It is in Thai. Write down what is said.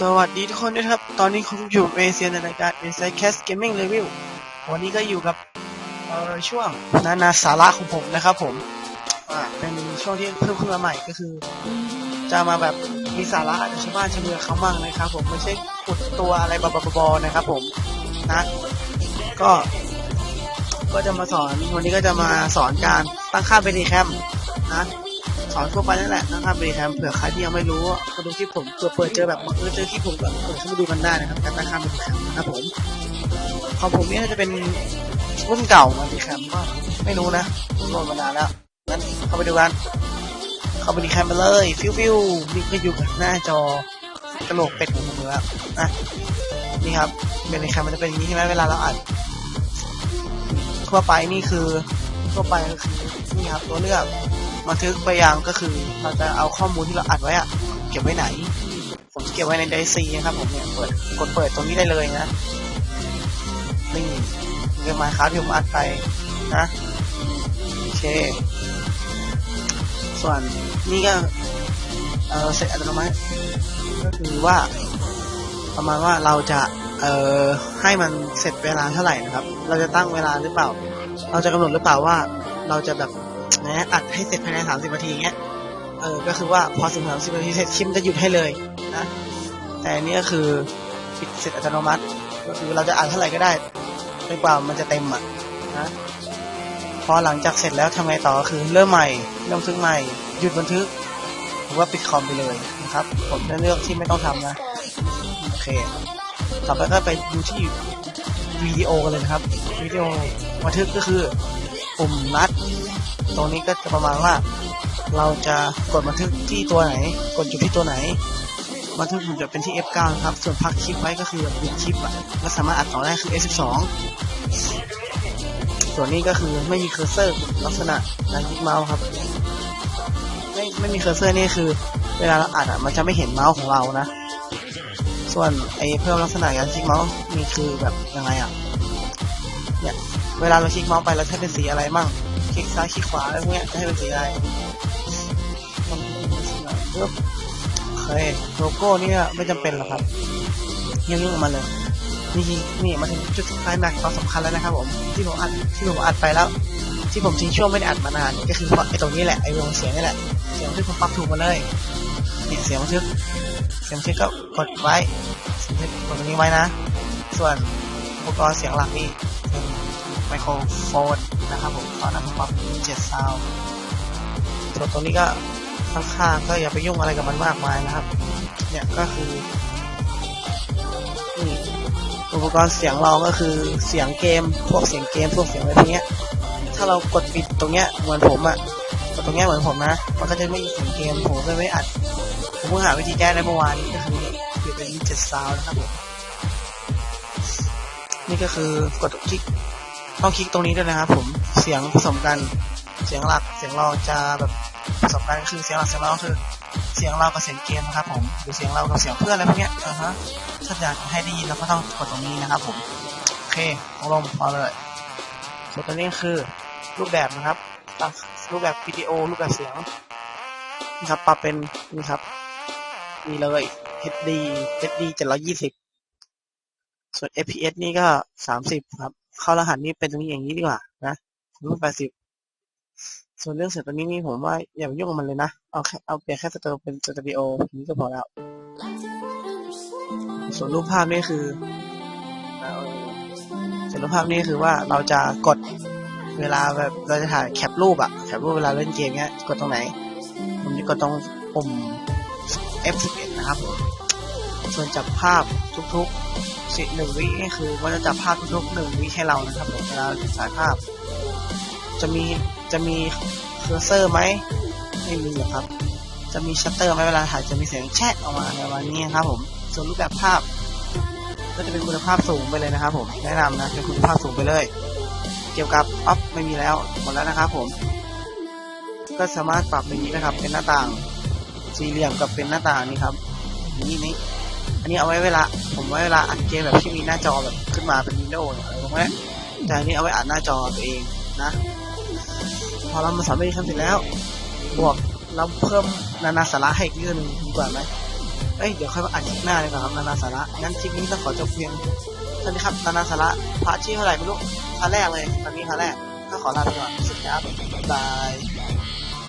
สวัสดีทุกคนด้วยครับ ตอนนี้คุณอยู่เอเชียในรายการ Inside Cast Gaming Review วันนี้ก็อยู่กับช่วงนานาสาระของผมนะครับผมเป็นช่วงที่เพิ่มขึ้นมาใหม่ก็คือ จะมาแบบมีสาระจากชาวบ้านชาวเมืองเขามั่งนะครับผมไม่ใช่ขุดตัวอะไรบอๆนะครับผมนะก็ก็จะมาสอนวันนี้ก็จะมาสอนการตั้งค่าเบดีแคมนะ สอนทั่วไปนั่นแหละนะครับเบแคมเผื่อใครที่ยังไม่รู้ก็ดูคลิปผมเปิดเปิดเจอแบบเออเจอคลิปผมก็เปิดเข้ามาดูกันได้นะครับการตั้งค่าเบแคมนะผมของผมนี่จะเป็นรุ่นเก่าเบแคมก็ไม่รู้นะโหลดมานานแล้วงั้นเข้าไปดูกันเข้าไปดีแคมไปเลยฟิวฟิวนี่ก็อยู่กับหน้าจอกระโหลกเป็ดของผมแล้วนะนี่ครับเบแคมมันจะเป็นอย่างนี้ใช่ไหมเวลาเราอัดทั่วไปนี่คือทั่วไปก็คือนี่ครับตัวเลือก บันทึกไปยังก็คือเราจะเอาข้อมูลที่เราอัดไว้อะเก็บไว้ไหน ผมจะเก็บไว้ในไดซีนะครับผมเนี่ยเปิดกดเปิดตรงนี้ได้เลยนะนี่เรื่องมาครับที่ผมอัดไปนะโอเค ส่วนนี่ก็เออเสร็จอัตโนมัติก็คือว่าประมาณว่าเราจะเอ่อให้มันเสร็จเวลาเท่าไหร่นะครับ เราจะตั้งเวลาหรือเปล่า เราจะกำหนดหรือเปล่าว่า เราจะแบบ นะอัดให้เสร็จภายใน 30 นาทีเงี้ย เออ ก็คือว่าพอถึง30 นาทีเสร็จคลิปจะหยุดให้เลยนะ แต่อันนี้ก็คือปิดเสร็จอัตโนมัติ ก็คือเราจะอัดเท่าไหร่ก็ได้จนกว่ามันจะเต็มอะนะ พอหลังจากเสร็จแล้วทำไงต่อก็คือเริ่มใหม่เริ่มบันทึกใหม่ หยุดบันทึก หรือว่าปิดคอมไปเลยนะครับ ผมจะเลือกที่ไม่ต้องทำนะ โอเค ต่อไปก็ไปดูที่วิดีโอกันเลยครับ วิดีโอบันทึกก็คือปุ่มนัด ตรงนี้ก็จะประมาณว่า เราจะกดบันทึกที่ตัวไหน กดอยู่ที่ตัวไหน บันทึกมันจะเป็นที่ F9 นะครับ ส่วนพักคลิปไว้ก็คือหยุดคลิปอะก็สามารถอัดต่อได้คือ F12 ส่วนนี้ก็คือไม่มีเคอร์เซอร์ลักษณะการคลิกเมาส์ครับ ไม่ไม่มีเคอร์เซอร์นี่คือ เวลาเราอัดอะมันจะไม่เห็นเมาส์ของเรานะ ส่วนไอ้เพิ่มลักษณะการคลิกเมาส์มีคือแบบยังไงอะเนี่ยเวลาเราคลิกเมาส์ไปเราใช้เป็นสีอะไรมั่ง คลิกซ้ายคลิกขวาอะไรพวกเนี้ยให้เป็นสีอะไรต้องเป็นสีอะไรปึ๊บโอเคโลโก้เนี่ยไม่จำเป็นหรอกครับยังยุ่งกับมันเลยนี่นี่มาถึงจุดสุดท้ายแม็กความสำคัญแล้วนะครับผมที่ผมอัดที่ผมอัดไปแล้ว ที่ผมทิ้งช่วงไม่ได้อัดมานานก็คือเพราะไอ้ตรงนี้แหละไอ้วงเสียงนี่แหละเสียงที่ผมปรับถูกมาเลยนี่เสียงบันทึกเสียงบันทึกก็กดไว้เสียงบันทึกกดตรงนี้ไว้นะ ส่วนอุปกรณ์เสียงหลักนี่ ไมโครโฟนนะครับผมตอนนั้นปรับเจ็ดซาวส่วนตรงนี้ก็ข้างๆก็อย่าไปยุ่งอะไรกับมันมากมายนะครับ เนี่ยก็คืออุปกรณ์เสียงเราก็คือเสียงเกม พวกเสียงเกมพวกเสียงอะไรพวกเนี้ยถ้าเรากดปิดตรงเนี้ยเหมือนผมอะกดตรงเนี้ยเหมือนผมนะ มันก็จะไม่มีเสียงเกมผมก็ไม่อัดผมเพิ่งหาวิธีแก้ได้เมื่อวานนี้ก็คือปลี่ยนเป็นเจ็ดซาวนะครับผมนี่ก็คือกดคลิก ต้องคลิกตรงนี้ด้วยนะครับผมเสียงผสมกันเสียงหลักเสียงรองจะแบบผสมกันก็คือเสียงหลักเสียงรองคือ เสียงเรากับเสียงเกมนะครับผมหรือเสียงเรากับเสียงเพื่อนอะไรพวกเนี้ยอ่าฮะถ้าอยากให้ได้ยินเราก็ต้องกดตรงนี้นะครับผมโอเคลงลมพอเลยส่วนตัวนี้คือรูปแบบนะครับรูปแบบวิดีโอรูปแบบเสียงนี่ครับปรับเป็นนี่ครับนี่เลย HD HD 720 ส่วน FPS นี่ก็ 30 ครับ เข้ารหัสนี่เป็นตรงนี้อย่างนี้ดีกว่า นะรูป80ส่วนเรื่องเสียงตัวนี้นี่ผมว่าอย่าไปยุ่งกับมันเลยนะ เอาแค่เอาเปลี่ยนแค่สเตอร์เป็นสเตูดิโอนี้ก็พอแล้ว ส่วนรูปภาพนี่คือส่วนรูปภาพนี่คือว่าเราจะกดเวลาแบบเราจะถ่ายแคปรูปอะแคปรูปเวลาเล่นเกมเนี้ยกดตรงไหน ผมจะกดตรงปุ่ม F11 นะครับ ส่วนจับภาพทุกๆ สิหนึ่งวินี่คือมันจะจับภาพทุกๆหนึ่งวิให้เรานะครับผมเวลาถ่ายภาพ จะมีจะมีเคอร์เซอร์ไหมไม่มีหรอกครับ จะมีชัตเตอร์ไหมเวลาถ่ายจะมีเสียงแชะออกมาในวันนี้ครับผมส่วนรูปแบบภาพ ก็จะเป็นคุณภาพสูงไปเลยนะครับ ผมแนะนำนะเป็นคุณภาพสูงไปเลย เกี่ยวกับออฟไม่มีแล้วหมดแล้วนะครับ ผม ก็สามารถปรับอย่างนี้นะครับ เป็นหน้าต่างสี่เหลี่ยมกับเป็นหน้าต่างนี่ครับนี่นี่ อันนี้เอาไว้เวลา ผมไว้เวลาอัดเกมแบบที่มีหน้าจอแบบขึ้นมาเป็นวินโดว์อะไรพวกนี้แต่อันนี้เอาไว้อัดหน้าจอตัวเองนะ พอเรามาสอนวิธีทำเสร็จแล้ว บวกเราเพิ่มนานาสาระให้อีกเรื่องหนึงดีกว่าไหมเอ้ยเดี๋ยวค่อยมาอัดคลิปหน้าเลยก่อนครับนานาสาระงั้นคลิปนี้ต้องขอจบเพียงเท่านี้ครับนานาสาระพาร์ทที่เท่าไหร่ไม่รู้พาร์ทแรกเลยตอนนี้พาร์ทแรกก็ขอลาไปก่อนสวัสดีครับบ๊ายบาย